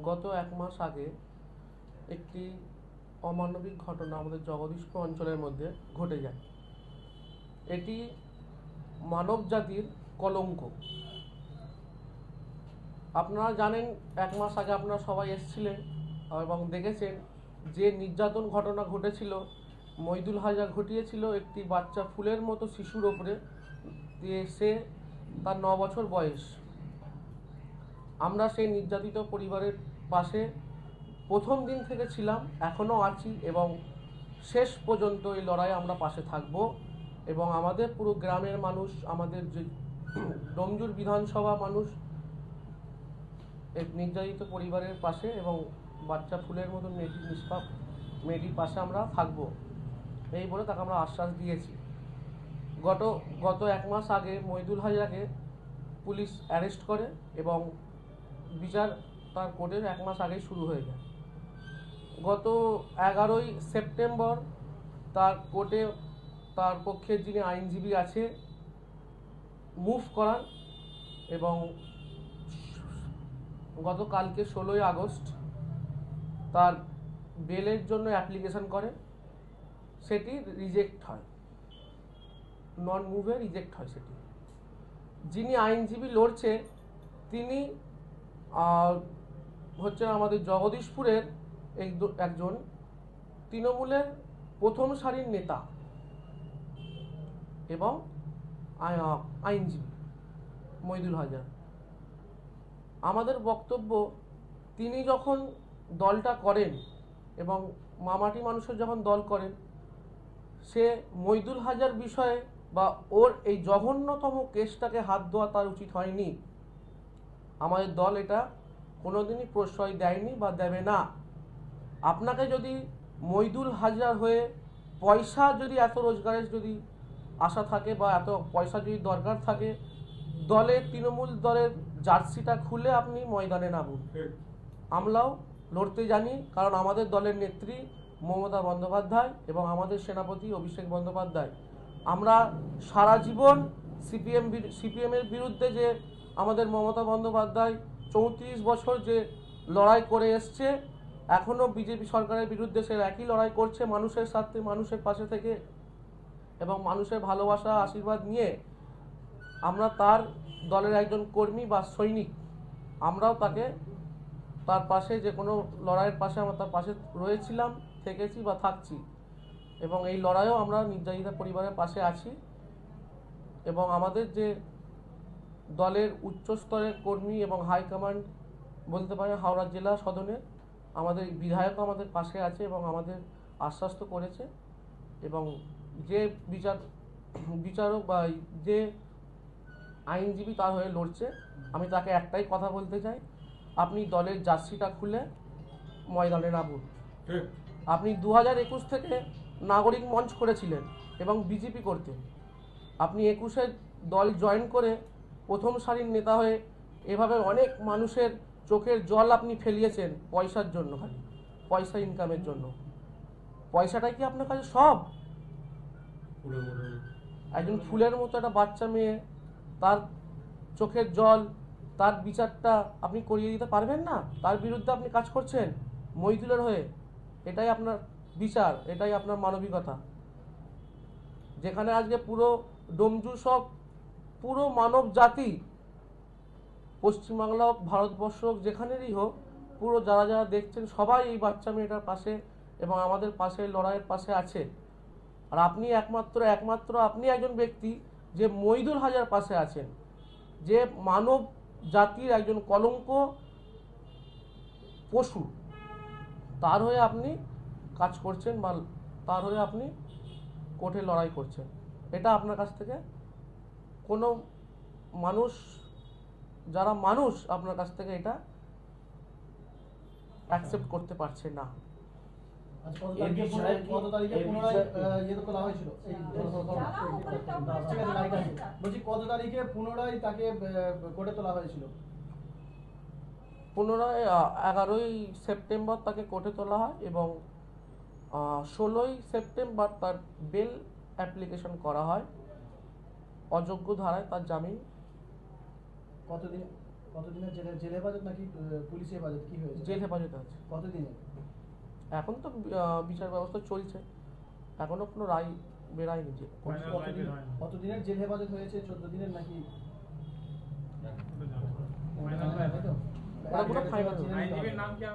গত এক মাস আগে একটি অমানবিক ঘটনা আমাদের জগদীশপুর অঞ্চলের মধ্যে ঘটে যায়। এটি মানব জাতির কলঙ্ক। আপনারা জানেন, এক মাস আগে আপনারা সবাই এসেছিলেন এবং দেখেছেন যে নির্যাতন ঘটনা ঘটেছিল। মইদুল হাজা ঘটিয়েছিল একটি বাচ্চা ফুলের মতো শিশুর ওপরে। সে তার ন বছর বয়স। আমরা সেই নির্যাতিত পরিবারের পাশে প্রথম দিন থেকে ছিলাম, এখনও আছি এবং শেষ পর্যন্ত এই লড়াই আমরা পাশে থাকব এবং আমাদের পুরো গ্রামের মানুষ, আমাদের যে ডমজুর বিধানসভা মানুষ নির্যাতিত পরিবারের পাশে এবং বাচ্চা ফুলের মতো মেয়েটি নিষ্পাপ মেয়েটির পাশে আমরা থাকব। এই বলে তাকে আমরা আশ্বাস দিয়েছি। গত গত এক মাস আগে মহিদুল হাজাকে পুলিশ অ্যারেস্ট করে এবং বিচার তার কোর্টের এক মাস আগেই শুরু হয়ে যায়। গত এগারোই সেপ্টেম্বর তার কোর্টে তার পক্ষে যিনি আইনজীবী আছে, মুভ করান এবং গতকালকে ষোলোই আগস্ট তার বেলের জন্য অ্যাপ্লিকেশন করে, সেটি রিজেক্ট হয়। নন মুভে রিজেক্ট হয় সেটি। যিনি আইনজীবী লড়ছে, তিনি আহ, হচ্ছে আমাদের জগদীশপুরের এক- একজন তৃণমূলের প্রথম সারির নেতা এবং আইনজীবী মইদুল হাজার। আমাদের বক্তব্য তিনি যখন দলটা করেন এবং মামাটি মানুষের যখন দল করেন সে মইদুল হাজার বিষয়ে বা ওর এই জঘন্যতম কেসটাকে হাত ধোয়া তার উচিত হয়নি। আমাদের দল এটা কোনোদিনই প্রশ্রয় দেয়নি বা দেবে না। আপনাকে যদি মইদুল হাজার হয়ে পয়সা যদি এত রোজগারের যদি আশা থাকে বা এত পয়সা যদি দরকার থাকে দলের তৃণমূল দলের জার্সিটা খুলে আপনি ময়দানে নামুন। আমরাও লড়তে জানি, কারণ আমাদের দলের নেত্রী মমতা বন্দ্যোপাধ্যায় এবং আমাদের সেনাপতি অভিষেক বন্দ্যোপাধ্যায়। আমরা সারা জীবন সিপিএম সিপিএমের বিরুদ্ধে যে আমাদের মমতা বন্দ্যোপাধ্যায় চৌত্রিশ বছর যে লড়াই করে এসছে এখনও বিজেপি সরকারের বিরুদ্ধে সে একই লড়াই করছে, মানুষের স্বার্থে, মানুষের পাশে থেকে। এবং মানুষের ভালোবাসা, আশীর্বাদ নিয়ে আমরা তার দলের একজন কর্মী বা সৈনিক। আমরাও তাকে তার পাশে যে কোনো লড়াইয়ের পাশে আমরা তার পাশে রয়েছিলাম, থেকেছি বা থাকছি। এবং এই লড়াইও আমরা নির্যাতিতা পরিবারের পাশে আছি। এবং আমাদের যে দলের উচ্চ স্তরের কর্মী এবং হাইকমান্ড বলতে পারেন হাওড়া জেলা সদনের আমাদের বিধায়ক আমাদের পাশে আছে এবং আমাদের আশ্বস্ত করেছে এবং যে বিচার বিচারক বা যে আইনজীবী তার হয়ে লড়ছে আমি তাকে একটাই কথা বলতে চাই আপনি দলের জার্সিটা খুলে ময়দানে নামুন। আপনি দু হাজার একুশ থেকে নাগরিক মঞ্চ করেছিলেন এবং বিজেপি করতেন আপনি একুশে দল জয়েন করে প্রথম সারির নেতা হয়ে এভাবে অনেক মানুষের চোখের জল আপনি ফেলিয়েছেন পয়সার জন্য খালি পয়সা ইনকামের জন্য। পয়সাটাই কি আপনার কাছে সব? একজন ফুলের মতো একটা বাচ্চা মেয়ে তার চোখের জল তার বিচারটা আপনি করিয়ে দিতে পারবেন না? তার বিরুদ্ধে আপনি কাজ করছেন মহিদুলের হয়ে? এটাই আপনার বিচার এটাই আপনার মানবিকতা। যেখানে আজকে পুরো ডোমজু সব পুরো মানব জাতি, পশ্চিমবাংলা হোক, ভারতবর্ষ হোক, যেখানেরই হোক, পুরো যারা যারা দেখছেন, সবাই এই বাচ্চা মেয়েটার পাশে এবং আমাদের পাশে লড়াইয়ের পাশে আছে। আর আপনি একমাত্র একমাত্র আপনি একজন ব্যক্তি যে মইদুল হাজার পাশে আছেন, যে মানব জাতির একজন কলঙ্ক পশু। তার হয়ে আপনি কাজ করছেন বা তার হয়ে আপনি কোর্টে লড়াই করছেন। এটা আপনার কাছ থেকে কোনো মানুষ যারা মানুষ আপনার কাছ থেকে এটা অ্যাকসেপ্ট করতে পারছে না। কত তারিখে পুনরায়- ইয়ে তাকে কোর্টে তোলা হয়েছিল? পুনরায় এগারোই সেপ্টেম্বর তাকে কোর্টে তোলা হয় এবং ষোলোই সেপ্টেম্বর তার বেল অ্যাপ্লিকেশন করা হয়। অযোগ্য ধারায় তার জামিন। কতদিন কতদিনের জেলে জেল হেফাজত নাকি পুলিশ হেফাজত? কি হয়েছে? জেল হেফাজতে আছে। কতদিনের এখন তো আহ, বিচার ব্যবস্থা চলছে। এখনও কোনো রায় বেরায়নি যে কতদিন-। কতদিনের জেল হেফাজত হয়েছে? চোদ্দ দিনের নাকি? ফাইনাল